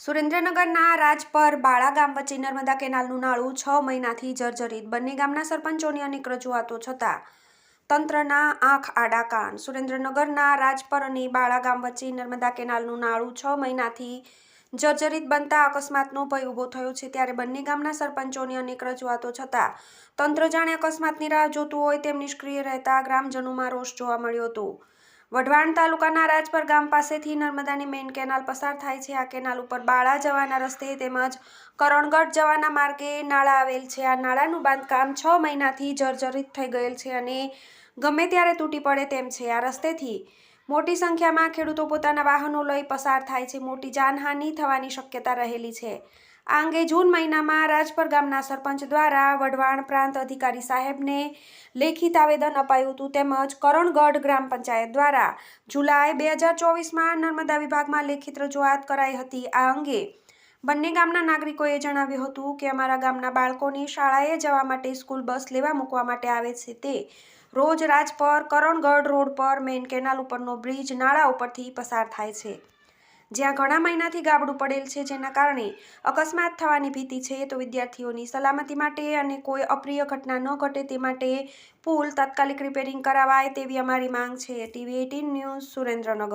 સુરેન્દ્રનગરના રાજપર બાળા ગામ વચ્ચે નર્મદા કેનાલનું નાળું છ મહિનાથી જર્જરિત. બંને ગામના સરપંચોની અનેક રજૂઆતો છતાં તંત્રના આંખ આડા કાન. સુરેન્દ્રનગરના રાજપર અને બાળા ગામ વચ્ચે નર્મદા કેનાલનું નાળું છ મહિનાથી જર્જરિત બનતા અકસ્માતનો ભય ઊભો થયો છે ત્યારે બંને ગામના સરપંચોની અનેક રજૂઆતો છતાં તંત્ર જાણે અકસ્માતની રાહ જોતું હોય તેમ નિષ્ક્રિય રહેતા ગ્રામજનોમાં રોષ જોવા મળ્યો હતો. વઢવાણ તાલુકાના રાજપર ગામ પાસેથી નર્મદાની મેઇન કેનાલ પસાર થાય છે. આ કેનાલ ઉપર બાળા જવાના રસ્તે તેમજ કરણગઢ જવાના માર્ગે નાળા આવેલ છે. આ નાળાનું બાંધકામ છ મહિનાથી જર્જરિત થઈ ગયેલ છે અને ગમે ત્યારે તૂટી પડે તેમ છે. આ રસ્તેથી મોટી સંખ્યામાં ખેડૂતો પોતાના વાહનો લઈ પસાર થાય છે. મોટી જાનહાનિ થવાની શક્યતા રહેલી છે. આ અંગે જૂન મહિનામાં રાજપર ગામના સરપંચ દ્વારા વઢવાણ પ્રાંત અધિકારી સાહેબને લેખિત આવેદન અપાયું હતું તેમજ કરણગઢ ગ્રામ પંચાયત દ્વારા જુલાઈ બે હજાર ચોવીસમાં નર્મદા વિભાગમાં લેખિત રજૂઆત કરાઈ હતી. આ અંગે બંને ગામના નાગરિકોએ જણાવ્યું હતું કે અમારા ગામના બાળકોને શાળાએ જવા માટે સ્કૂલ બસ લેવા મૂકવા માટે આવે છે તે રોજ રાજપર કરણગઢ રોડ પર મેઇન કેનાલ ઉપરનો બ્રિજ નાળા ઉપરથી પસાર થાય છે. જ્યાં ઘણા મહિનાથી ગાબડું પડેલ છે, જેના કારણે અકસ્માત થવાની ભીતિ છે, તો વિદ્યાર્થીઓની સલામતી માટે અને કોઈ અપ્રિય ઘટના ન ઘટે તે માટે પુલ તાત્કાલિક રિપેરિંગ કરાવાય તેવી અમારી માંગ છે. TV eighteen news Surendranagar.